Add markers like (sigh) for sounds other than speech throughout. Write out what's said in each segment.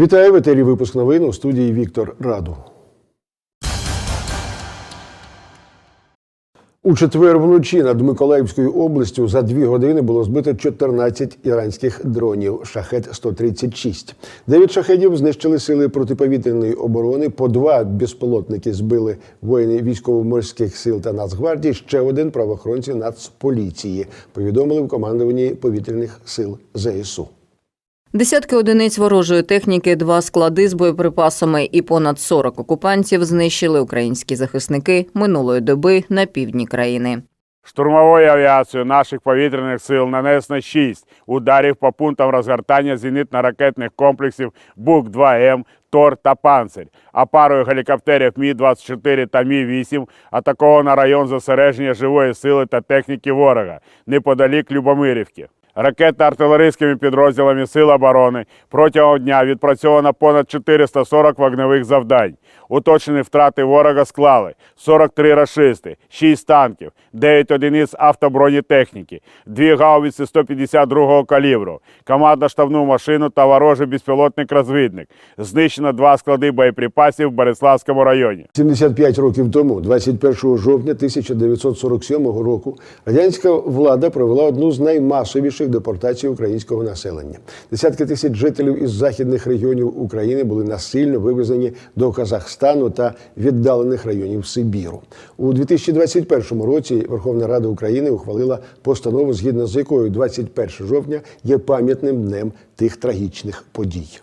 Вітаю в етері випуск новин у студії Віктор Раду. У четвер вночі над Миколаївською областю за дві години було збито 14 іранських дронів шахет 136 Дев'ять шахедів знищили сили протиповітряної оборони. По два безпілотники збили воїни військово-морських сил та Нацгвардії. Ще один правоохоронці Нацполіції. Повідомили в командуванні повітряних сил ЗСУ. Десятки одиниць ворожої техніки, два склади з боєприпасами і понад 40 окупантів знищили українські захисники минулої доби на півдні країни. Штурмовою авіацією наших повітряних сил нанесено 6 ударів по пунктам розгортання зенітно-ракетних комплексів БУК-2М, ТОР та «Панцирь», а парою гелікоптерів Мі-24 та Мі-8 атаковано район зосередження живої сили та техніки ворога неподалік Любомирівки. Ракетно-артилерійськими підрозділами Сил оборони протягом дня відпрацьовано понад 440 вогневих завдань. Уточнені втрати ворога склали 43 рашисти, 6 танків, 9 одиниць автобронетехніки, 2 гаубиці 152-го калібру, командно-штабну машину та ворожий безпілотник-розвідник. Знищено два склади боєприпасів в Береславському районі. 75 років тому, 21 жовтня 1947 року, радянська влада провела одну з наймасовіших депортацій українського населення. Десятки тисяч жителів із західних регіонів України були насильно вивезені до Казахстану та віддалених районів Сибіру. У 2021 році Верховна Рада України ухвалила постанову, згідно з якою 21 жовтня є пам'ятним днем тих трагічних подій.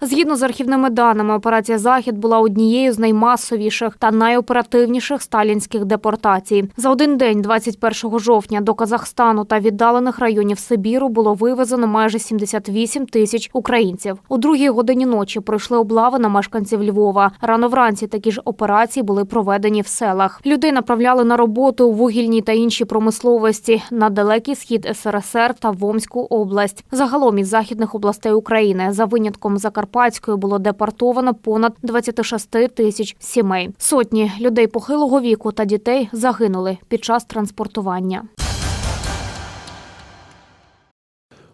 Згідно з архівними даними, операція Захід була однією з наймасовіших та найоперативніших сталінських депортацій. За один день, 21 жовтня, до Казахстану та віддалених районів Сибіру було вивезено майже 78 тисяч українців. У другій годині ночі пройшли облави на мешканців Львова. Рано вранці такі ж операції були проведені в селах. Людей направляли на роботу у вугільній та іншій промисловості на далекий схід СРСР та в Омську область. Загалом із західних областей України за винятком Закарпатської було депортовано понад 26 тисяч сімей. Сотні людей похилого віку та дітей загинули під час транспортування.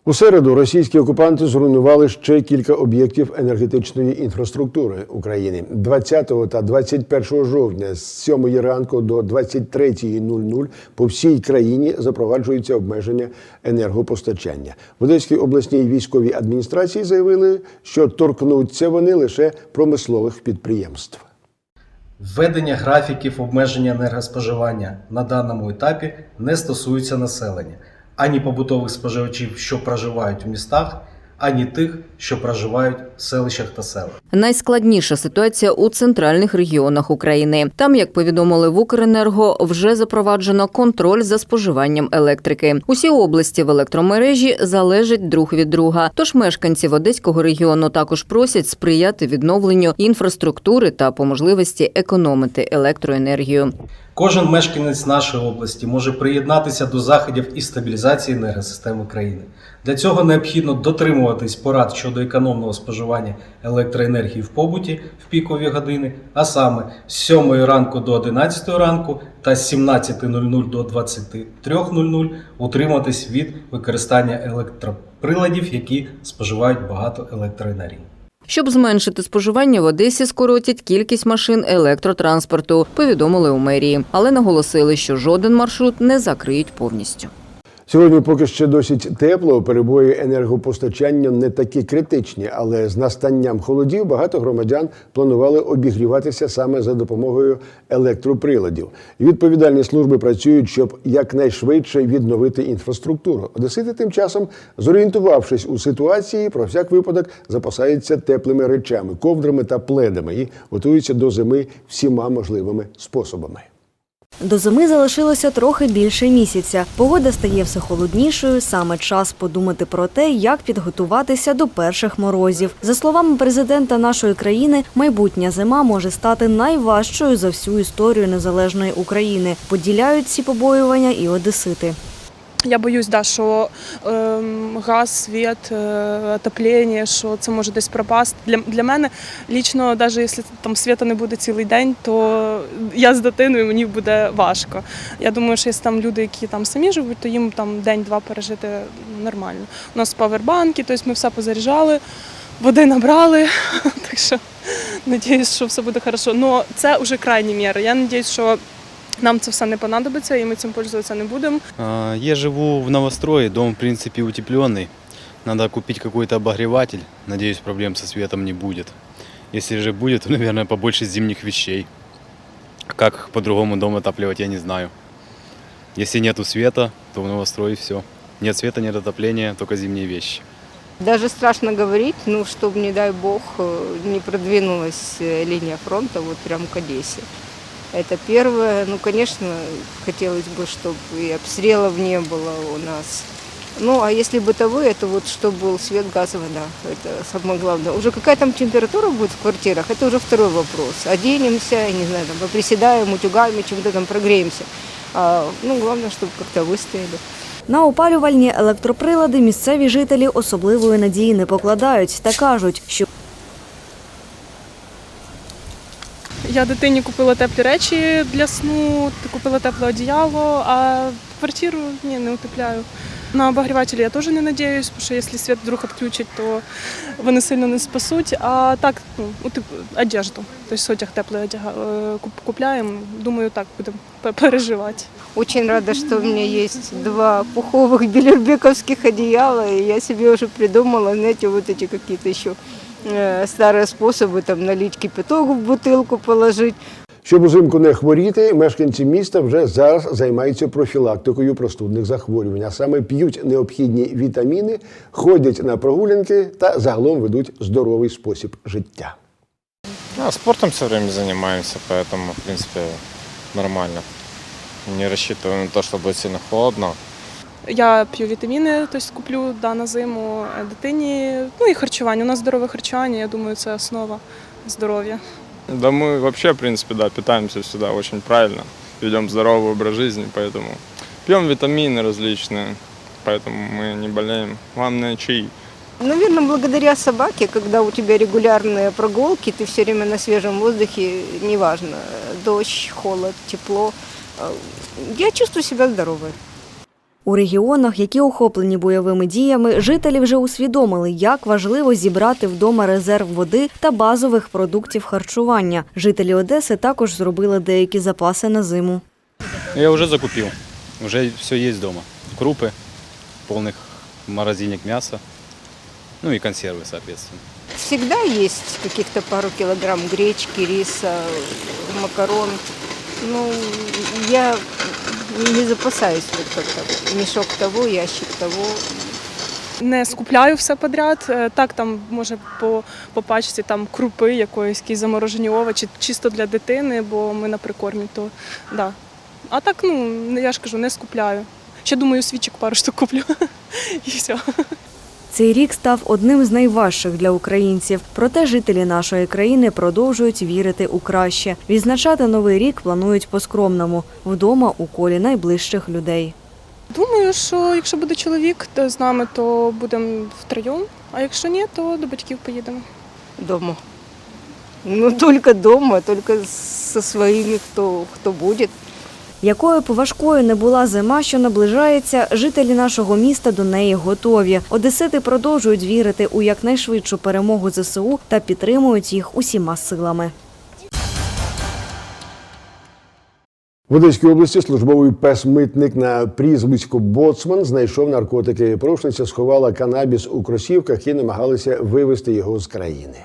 У середу російські окупанти зруйнували ще кілька об'єктів енергетичної інфраструктури України. 20 та 21 жовтня з 7 ранку до 23.00 по всій країні запроваджуються обмеження енергопостачання. В Одеській обласній військовій адміністрації заявили, що торкнуться вони лише промислових підприємств. Введення графіків обмеження енергоспоживання на даному етапі не стосується населення, ані побутових споживачів, що проживають в містах, ані тих, що проживають в селищах та селах. Найскладніша ситуація у центральних регіонах України. Там, як повідомили в Укренерго, вже запроваджено контроль за споживанням електрики. Усі області в електромережі залежать друг від друга. Тож мешканців Одеського регіону також просять сприяти відновленню інфраструктури та по можливості економити електроенергію. Кожен мешканець нашої області може приєднатися до заходів із стабілізації енергосистеми країни. Для цього необхідно дотримуватись порад щодо економного споживання електроенергії в побуті в пікові години, а саме з 7 ранку до 11 ранку та з 17.00 до 23.00 утриматись від використання електроприладів, які споживають багато електроенергії. Щоб зменшити споживання в Одесі, скоротять кількість машин електротранспорту, повідомили у мерії, але наголосили, що жоден маршрут не закриють повністю. Сьогодні поки ще досить тепло. Перебої енергопостачання не такі критичні, але з настанням холодів багато громадян планували обігріватися саме за допомогою електроприладів. Відповідальні служби працюють, щоб якнайшвидше відновити інфраструктуру. Одесити тим часом, зорієнтувавшись у ситуації, про всяк випадок запасаються теплими речами, ковдрами та пледами і готуються до зими всіма можливими способами. До зими залишилося трохи більше місяця. Погода стає все холоднішою. Саме час подумати про те, як підготуватися до перших морозів. За словами президента нашої країни, майбутня зима може стати найважчою за всю історію незалежної України. Поділяють ці побоювання і одесити. Я боюсь, да, що е, газ, світ, е, отоплення, що це може десь пропасти. Для, для мене лічно, навіть якщо там світу не буде цілий день, то я з дитиною мені буде важко. Я думаю, що якщо там люди, які там самі живуть, то їм там день-два пережити нормально. У нас павербанки, тобто ми все позаряджали. води набрали. (laughs) Так що надіюсь, що все буде хорошо. Ну це вже крайні міри. Я надіюсь, що нам це все не понадобиться і ми цим пользуватися не будемо. А, Я живу в новострое, дом в принципе утепленный. Надо купить какой-то обогреватель. Надеюсь, проблем со светом не будет. Если же будет, то, наверное, побольше зимних вещей. Как по-другому дом отапливать, я не знаю. Если нету света, то в новострое все. Нет света, нет отопления, только зимние вещи. Даже страшно говорить, ну, чтобы, не дай бог, э, не продвинулась э, линия фронта вот прям к Одессе. Это первое. Ну, конечно, хотелось бы, чтобы и обстрелов не было у нас. Ну, а если бытовые, это вот чтобы был свет, газ, вода. Это самое главное. Уже какая там температура будет в квартирах, это уже второй вопрос. Оденемся, я не знаю, там, поприседаем утюгами, чем-то там прогреемся. А, ну, главное, чтобы как-то выстояли. На опалювальні електроприлади місцеві жителі особливої надії не покладають та кажуть, що Я дитині купила теплі речі для сну, купила тепле одіяло, а квартиру ні, не утепляю. На обогрівателі я теж не надіюсь, тому що якщо світ вдруг відключать, то вони сильно не спасуть. А так, ну, одежду, тобто одяг теплий одяга е, куп- купляємо. Думаю, так будемо переживати. Очень рада, что у меня есть два пуховых (laughs) белербековских одеяла, и я себе уже придумала, знаете, вот эти какие-то еще э, старые способы, там налить кипяток в бутылку положить. Щоб узимку не хворіти, мешканці міста вже зараз займаються профілактикою простудних захворювань. А саме п'ють необхідні вітаміни, ходять на прогулянки та загалом ведуть здоровий спосіб життя. А, спортом все время занимаемся, поэтому, в принципе, нормально. Не рассчитываю на то, что будет сильно холодно. Я п'ю вітаміни, тобто куплю да, на зиму е, дитині. Ну і харчування. У нас здорове харчування, я думаю, це основа здоров'я. Да мы вообще, в принципе, да, питаемся всегда очень правильно, ведем здоровый образ жизни, поэтому пьем витамины различные, поэтому мы не болеем. Главное, чаи. Наверное, благодаря собаке, когда у тебя регулярные прогулки, ты все время на свежем воздухе, неважно, дождь, холод, тепло, э, я чувствую себя здоровой. у регіонах, які охоплені бойовими діями, жителі вже усвідомили, як важливо зібрати вдома резерв води та базових продуктів харчування. Жителі Одеси також зробили деякі запаси на зиму. Я уже закупил. Уже все есть дома. Крупы, полных морозильник мяса, ну и консервы, соответственно. Всегда есть каких-то пару килограмм гречки, риса, макарон. Ну, я не запасаюсь вот как-то. Мешок того, ящик того. Не скупляю все подряд. Е, Так, там може по, по пачці там крупи якоїсь, якісь заморожені овочі, чисто для дитини, бо ми на прикормі, то да. А так, ну я ж кажу, не скупляю. Ще думаю, свічок пару штук куплю. (laughs) І все. Цей рік став одним з найважчих для українців. Проте жителі нашої країни продовжують вірити у краще. Відзначати новий рік планують по-скромному вдома у колі найближчих людей. Думаю, що якщо буде чоловік то з нами, то будемо втроєм, а якщо ні, то до батьків поїдемо. Дома. Ну, только дома, только со своими, кто, кто будет. Якою б важкою не була зима, що наближається, жителі нашого міста до неї готові. Одесити продовжують вірити у якнайшвидшу перемогу ЗСУ та підтримують їх усіма силами. В Одеській області службовий пес-митник на прізвисько Боцман знайшов наркотики. Порушниця сховала канабіс у кросівках і намагалися вивезти його з країни.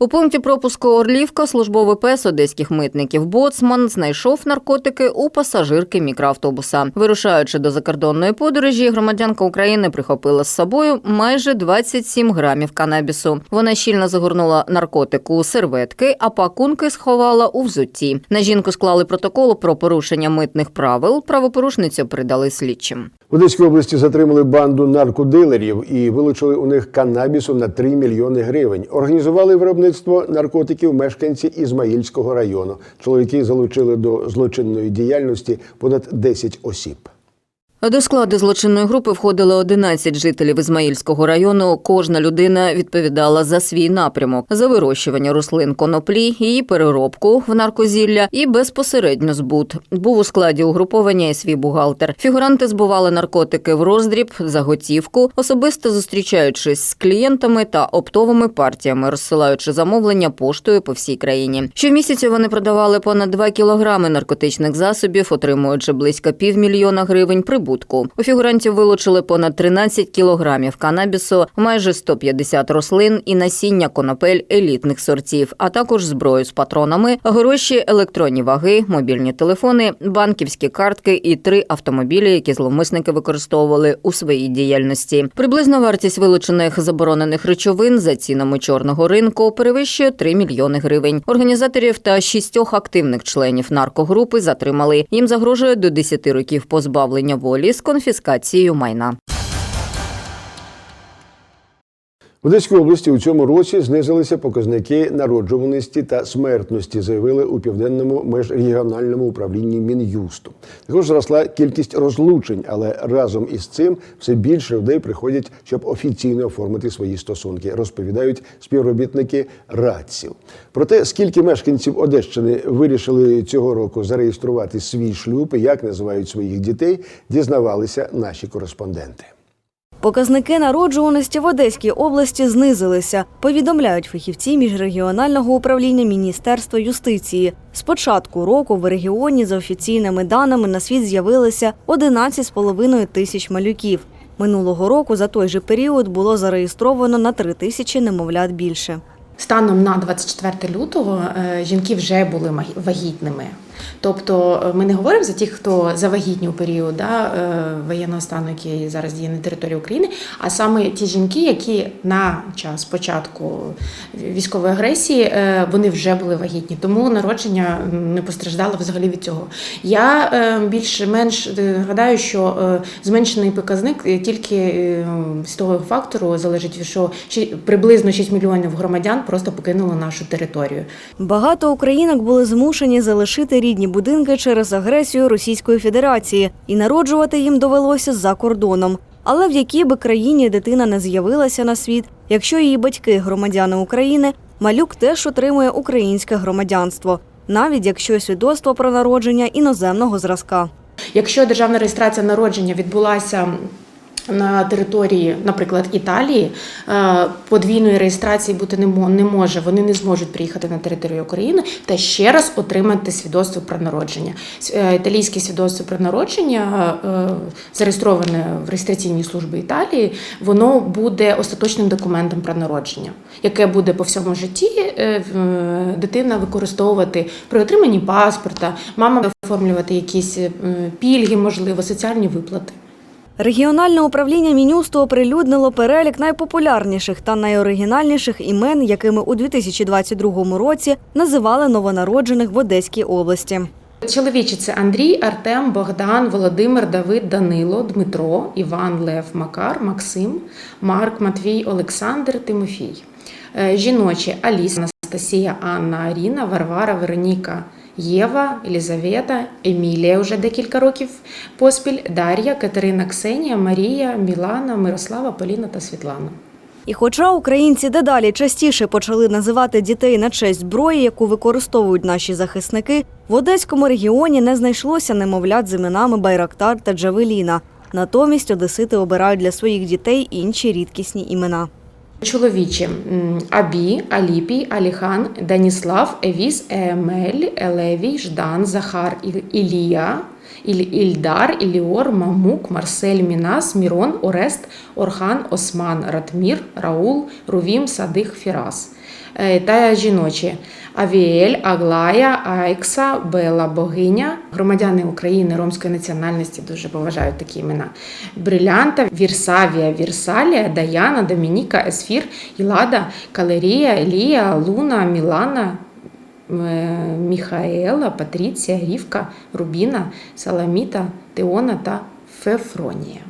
У пункті пропуску Орлівка службовий пес одеських митників Боцман знайшов наркотики у пасажирки мікроавтобуса. Вирушаючи до закордонної подорожі, громадянка України прихопила з собою майже 27 грамів канабісу. Вона щільно загорнула наркотик у серветки, а пакунки сховала у взутті. На жінку склали протокол про порушення митних правил. Правопорушницю передали слідчим. В Одеській області затримали банду наркодилерів і вилучили у них канабісу на 3 мільйони гривень. Організували виробництво наркотиків мешканці Ізмаїльського району. Чоловіки залучили до злочинної діяльності понад 10 осіб. До складу злочинної групи входили 11 жителів Ізмаїльського району. Кожна людина відповідала за свій напрямок за вирощування рослин коноплі, її переробку в наркозілля і безпосередньо збут. Був у складі угруповання і свій бухгалтер. Фігуранти збували наркотики в роздріб за готівку, особисто зустрічаючись з клієнтами та оптовими партіями, розсилаючи замовлення поштою по всій країні. Щомісяця вони продавали понад 2 кілограми наркотичних засобів, отримуючи близько півмільйона гривень прибутку. У фігурантів вилучили понад 13 кілограмів канабісу, майже 150 рослин і насіння конопель елітних сортів, а також зброю з патронами, гроші, електронні ваги, мобільні телефони, банківські картки і три автомобілі, які зловмисники використовували у своїй діяльності. Приблизна вартість вилучених заборонених речовин за цінами чорного ринку перевищує 3 мільйони гривень. Організаторів та шістьох активних членів наркогрупи затримали. Їм загрожує до 10 років позбавлення волі з конфіскацією майна. В Одеській області у цьому році знизилися показники народжуваності та смертності, заявили у південному межрегіональному управлінні Мін'юсту. Також зросла кількість розлучень, але разом із цим все більше людей приходять, щоб офіційно оформити свої стосунки, розповідають співробітники РАЦів. Про те, скільки мешканців Одещини вирішили цього року зареєструвати свій шлюб і як називають своїх дітей, дізнавалися наші кореспонденти. Показники народжуваності в Одеській області знизилися, повідомляють фахівці міжрегіонального управління Міністерства юстиції. З початку року в регіоні за офіційними даними на світ з'явилося 11,5 тисяч малюків. Минулого року за той же період було зареєстровано на 3 тисячі немовлят більше. Станом на 24 лютого е, жінки вже були вагітними. Тобто е, ми не говоримо за тих, хто завагітнів у період да, е, воєнного стану, який зараз діє на території України, а саме ті жінки, які на час початку військової агресії е, вони вже були вагітні, тому народження не постраждало взагалі від цього. Я більш-менш гадаю, що зменшений показник тільки з того фактору залежить, що приблизно 6 мільйонів громадян просто покинули нашу територію. Багато українок були змушені залишити рідні будинки через агресію Російської Федерації, і народжувати їм довелося за кордоном. Але в якій би країні дитина не з'явилася на світ, якщо її батьки громадяни України, малюк теж отримує українське громадянство, навіть якщо свідоцтво про народження іноземного зразка. Якщо державна реєстрація народження відбулася на території, наприклад, Італії, е, подвійної реєстрації бути не мо- не може. Вони не зможуть приїхати на територію України та ще раз отримати свідоцтво про народження. Е, Італійське свідоцтво про народження, е, зареєстроване в реєстраційній службі Італії, воно буде остаточним документом про народження, яке буде по всьому житті дитина використовувати при отриманні паспорта, мама оформлювати якісь пільги, можливо, соціальні виплати. Регіональне управління Мінюсту оприлюднило перелік найпопулярніших та найоригінальніших імен, якими у 2022 році називали новонароджених в Одеській області. Чоловічі це Андрій, Артем, Богдан, Володимир, Давид, Данило, Дмитро, Іван, Лев, Макар, Максим, Марк, Матвій, Олександр, Тимофій. Е, Жіночі Аліса, Анастасія, Анна, Аріна, Варвара, Вероніка, Єва, Елізавета, Емілія вже декілька років поспіль, Дар'я, Катерина, Ксенія, Марія, Мілана, Мирослава, Поліна та Світлана. І хоча українці дедалі частіше почали називати дітей на честь зброї, яку використовують наші захисники, в Одеському регіоні не знайшлося немовлят з іменами Байрактар та Джавеліна. Натомість одесити обирають для своїх дітей інші рідкісні імена. Чоловічі Абі, Аліпій, Аліхан, Даніслав, Евіс, Емель, Елевій, Ждан, Захар, Ілія, Ільдар, Іліор, Мамук, Марсель, Мінас, Мірон, Орест, Орхан, Осман, Ратмір, Раул, Рувім, Садих, Фірас. Е, Та жіночі Авіель, Аглая, Айкса, Бела, Богиня. Громадяни України ромської національності дуже поважають такі імена. Брилянта, Вірсавія, Вірсалія, Даяна, Домініка, Есфір, Ілада, Калерія, Елія, Луна, Мілана, е, Міхаела, Патріція, Рівка, Рубіна, Саламіта, Теона та Фефронія.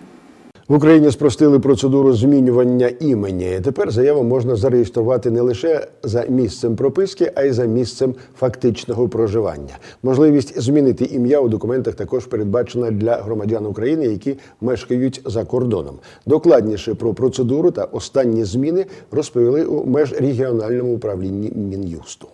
В Україні спростили процедуру змінювання імені. Тепер заяву можна зареєструвати не лише за місцем прописки, а й за місцем фактичного проживання. Можливість змінити ім'я у документах також передбачена для громадян України, які мешкають за кордоном. Докладніше про процедуру та останні зміни розповіли у межрегіональному управлінні Мін'юсту.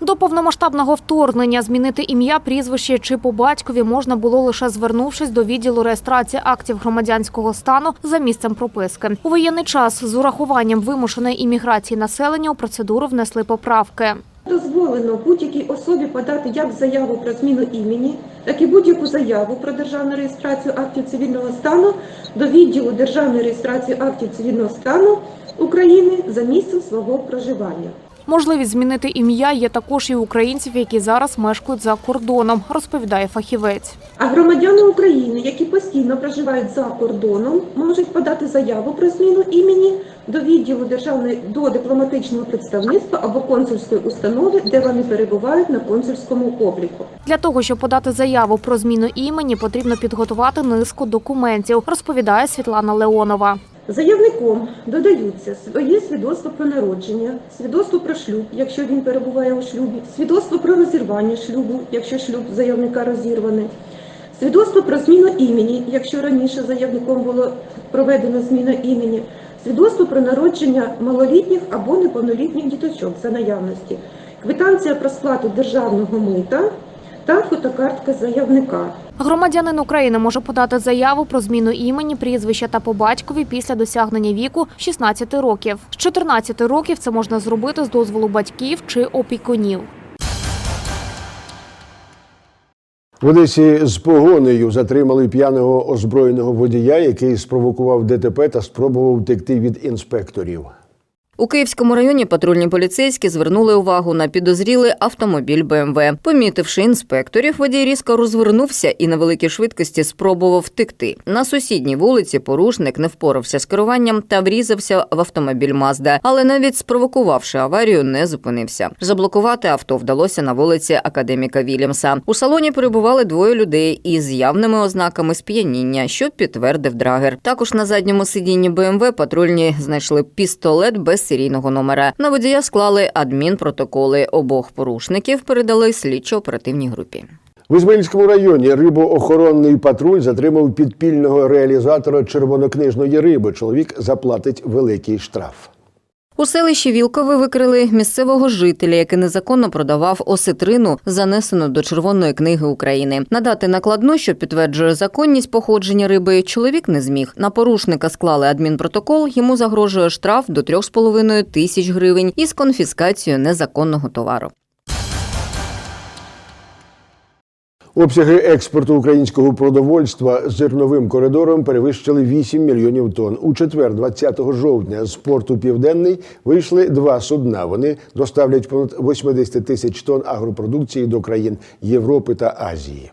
До повномасштабного вторгнення змінити ім'я, прізвище чи по батькові можна було лише звернувшись до відділу реєстрації актів громадянського стану за місцем прописки. У воєнний час з урахуванням вимушеної імміграції населення у процедуру внесли поправки. Дозволено будь-якій особі подати як заяву про зміну імені, так і будь-яку заяву про державну реєстрацію актів цивільного стану до відділу державної реєстрації актів цивільного стану України за місцем свого проживання. Можливість змінити ім'я є також і українців, які зараз мешкають за кордоном, розповідає фахівець. А громадяни України, які постійно проживають за кордоном, можуть подати заяву про зміну імені до відділу державної до дипломатичного представництва або консульської установи, де вони перебувають на консульському обліку. Для того, щоб подати заяву про зміну імені, потрібно підготувати низку документів, розповідає Світлана Леонова. Заявником додаються своє свідоцтво про народження, свідоцтво про шлюб, якщо він перебуває у шлюбі, свідоцтво про розірвання шлюбу, якщо шлюб заявника розірваний, свідоцтво про зміну імені, якщо раніше заявником було проведено зміну імені, свідоцтво про народження малолітніх або неповнолітніх діточок за наявності, квитанція про сплату державного мита та фотокартка заявника. Громадянин України може подати заяву про зміну імені, прізвища та по батькові після досягнення віку 16 років. З 14 років це можна зробити з дозволу батьків чи опікунів. В Одесі з погонею затримали п'яного озброєного водія, який спровокував ДТП та спробував втекти від інспекторів. У Київському районі патрульні поліцейські звернули увагу на підозрілий автомобіль БМВ. Помітивши інспекторів, водій різко розвернувся і на великій швидкості спробував втекти. На сусідній вулиці порушник не впорався з керуванням та врізався в автомобіль Мазда, але навіть спровокувавши аварію, не зупинився. Заблокувати авто вдалося на вулиці Академіка Вільямса. У салоні перебували двоє людей із явними ознаками сп'яніння, що підтвердив драгер. Також на задньому сидінні БМВ патрульні знайшли пістолет без серійного номера. На водія склали адмінпротоколи. Обох порушників передали слідчо-оперативній групі. В Ізмаїльському районі рибоохоронний патруль затримав підпільного реалізатора червонокнижної риби. Чоловік заплатить великий штраф. У селищі Вілкове викрили місцевого жителя, який незаконно продавав осетрину, занесену до Червоної книги України. Надати накладну, що підтверджує законність походження риби, чоловік не зміг. На порушника склали адмінпротокол. Йому загрожує штраф до 3,5 тисяч гривень із конфіскацією незаконного товару. Обсяги експорту українського продовольства з зерновим коридором перевищили 8 мільйонів тонн. У четвер, 20 жовтня, з порту Південний вийшли два судна. Вони доставлять понад 80 тисяч тонн агропродукції до країн Європи та Азії.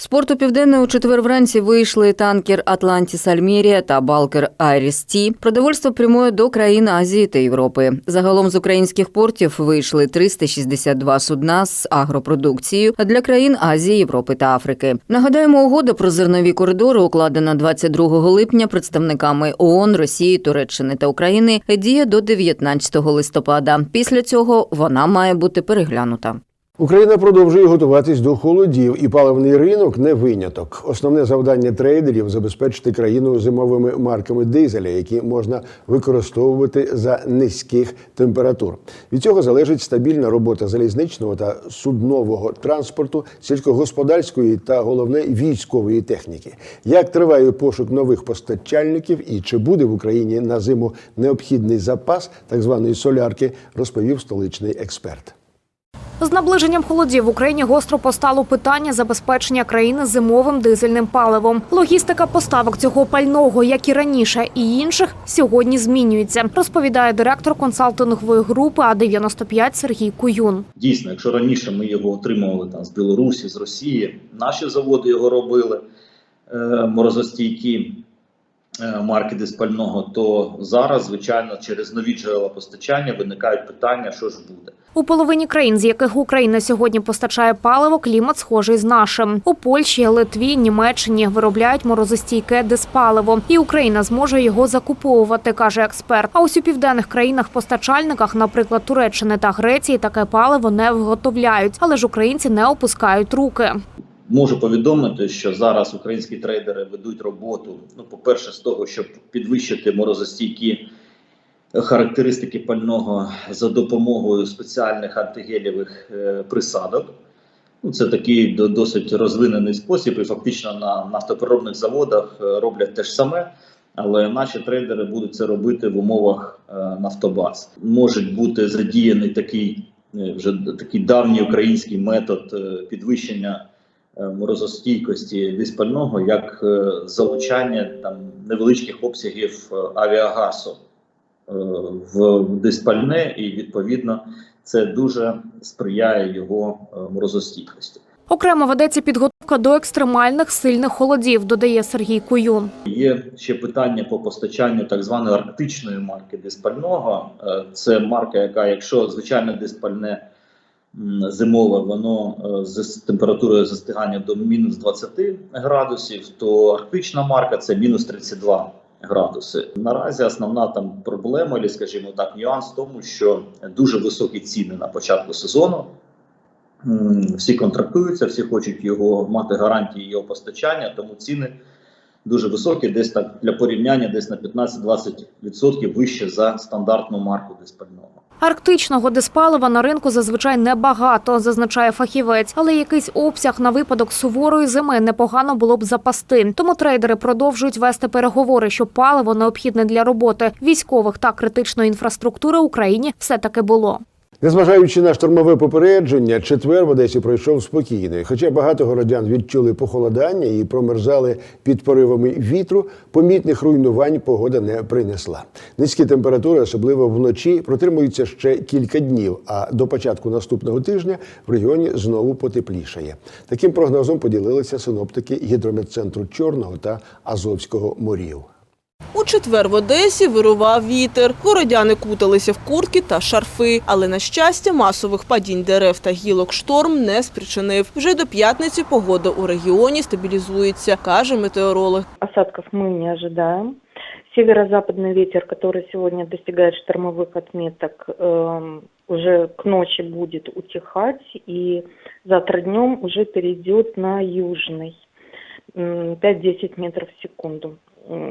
З порту Південне у четвер вранці вийшли танкер Атлантіс Альмірія та балкер Айріс Ті. Продовольство прямує до країн Азії та Європи. Загалом з українських портів вийшли 362 судна з агропродукцією для країн Азії, Європи та Африки. Нагадаємо, угода про зернові коридори укладена 22 липня представниками ООН, Росії, Туреччини та України. Діє до 19 листопада. Після цього вона має бути переглянута. Україна продовжує готуватись до холодів, і паливний ринок не виняток. Основне завдання трейдерів забезпечити країну зимовими марками дизеля, які можна використовувати за низьких температур. Від цього залежить стабільна робота залізничного та суднового транспорту, сільськогосподарської та головне військової техніки. Як триває пошук нових постачальників і чи буде в Україні на зиму необхідний запас так званої солярки, розповів столичний експерт. З наближенням холодів в Україні гостро постало питання забезпечення країни зимовим дизельним паливом. Логістика поставок цього пального, як і раніше, і інших сьогодні змінюється. Розповідає директор консалтингової групи А 95 Сергій Куюн. Дійсно, якщо раніше ми його отримували там з Білорусі, з Росії, наші заводи його робили е, морозостійкі. е, марки диспального, то зараз, звичайно, через нові джерела постачання виникають питання, що ж буде. У половині країн, з яких Україна сьогодні постачає паливо, клімат схожий з нашим. У Польщі, Литві, Німеччині виробляють морозостійке диспаливо, і Україна зможе його закуповувати, каже експерт. А ось у південних країнах-постачальниках, наприклад, Туреччини та Греції, таке паливо не виготовляють, але ж українці не опускають руки. Можу повідомити, що зараз українські трейдери ведуть роботу. Ну, по-перше, з того, щоб підвищити морозостійкі характеристики пального за допомогою спеціальних антигелєвих е, присадок. Ну, це такий досить розвинений спосіб, і фактично на нафтопереробних заводах е, роблять те ж саме. Але наші трейдери будуть це робити в умовах е, Нафтобаз. Може бути задіяний такий вже такий давній український метод підвищення морозостійкості диспального, як залучання там невеличких обсягів авіагасу е, в диспальне, і відповідно це дуже сприяє його е, морозостійкості. Окремо ведеться підготовка до екстремальних сильних холодів, додає Сергій Куюн. Є ще питання по постачанню так званої арктичної марки диспального. Е, Це марка, яка, якщо звичайне диспальне зимове, воно з температурою застигання до мінус 20 градусів, то арктична марка це мінус 32 градуси. Наразі основна там проблема, або, скажімо так, нюанс в тому, що дуже високі ціни на початку сезону. Всі контрактуються, всі хочуть його мати гарантії його постачання, тому ціни дуже високі, десь так для порівняння, десь на 15-20% вище за стандартну марку диспального. Арктичного диспалива на ринку зазвичай небагато, зазначає фахівець, але якийсь обсяг на випадок суворої зими непогано було б запасти. Тому трейдери продовжують вести переговори, щоб паливо необхідне для роботи військових та критичної інфраструктури Україні все таки було. Незважаючи на штормове попередження, четвер в Одесі пройшов спокійно. Хоча багато городян відчули похолодання і промерзали під поривами вітру, помітних руйнувань погода не принесла. Низькі температури, особливо вночі, протримуються ще кілька днів. А до початку наступного тижня в регіоні знову потеплішає. Таким прогнозом поділилися синоптики гідрометцентру Чорного та Азовського морів. У четвер в Одесі вирував вітер. Городяни куталися в куртки та шарфи. Але, на щастя, масових падінь дерев та гілок шторм не спричинив. Вже до п'ятниці погода у регіоні стабілізується, каже метеоролог. Осадков мы не ожидаем. Северо-западный ветер, который сегодня достигает штормовых отметок, эм, уже к ночи будет утихать, и завтра днем уже перейдет на южный, м, 5-10 метров в секунду, м,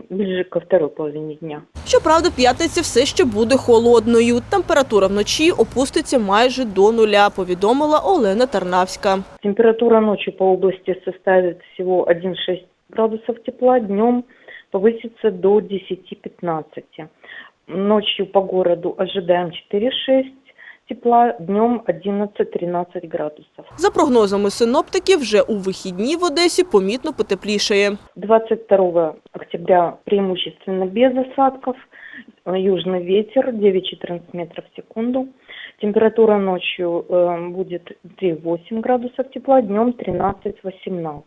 ближе ко второй половине дня. Щоправда, п'ятниця все ще буде холодною. Температура вночі опуститься майже до нуля, повідомила Олена Тарнавська. Температура ночью по области составит всего 1,6 градусов тепла, днем повысится до 10-15. Ночью по городу ожидаем 4,6 тепла, днем 11-13 градусов. За прогнозами синоптиків, вже у вихідні в Одесі помітно потеплішає. 22 октября преимущественно без осадков, Э, южный ветер 9-14 метров в секунду. Температура ночью э, будет 3,8 градусов тепла, днем 13-18.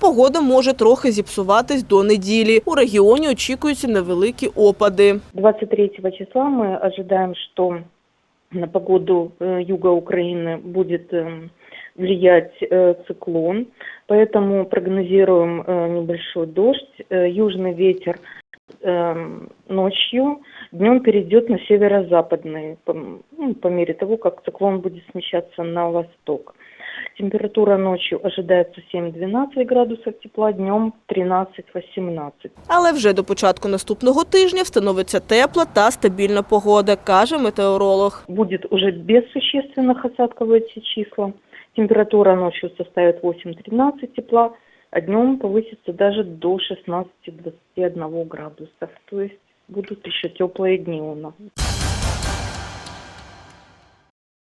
Погода може трохи зіпсуватись до неділі. У регіоні очікуються невеликі опади. 23 числа мы ожидаем, что на погоду э, юга Украины будет э, влиять э, циклон, поэтому прогнозируем э, небольшой дождь. Э, Южный ветер э, ночью, днем перейдет на северо-западный, по, м, ну, по мере того, как циклон будет смещаться на восток. Температура ночью ожидается 7-12 градусов тепла, днем 13-18. Але вже до початку наступного тижня встановиться тепла та стабільна погода, каже метеоролог. будет уже без существенных осадков в эти числа. Температура ночью составит 8-13 тепла, а днем повысится даже до 16-21 градусов. То есть будут еще теплые дни у нас.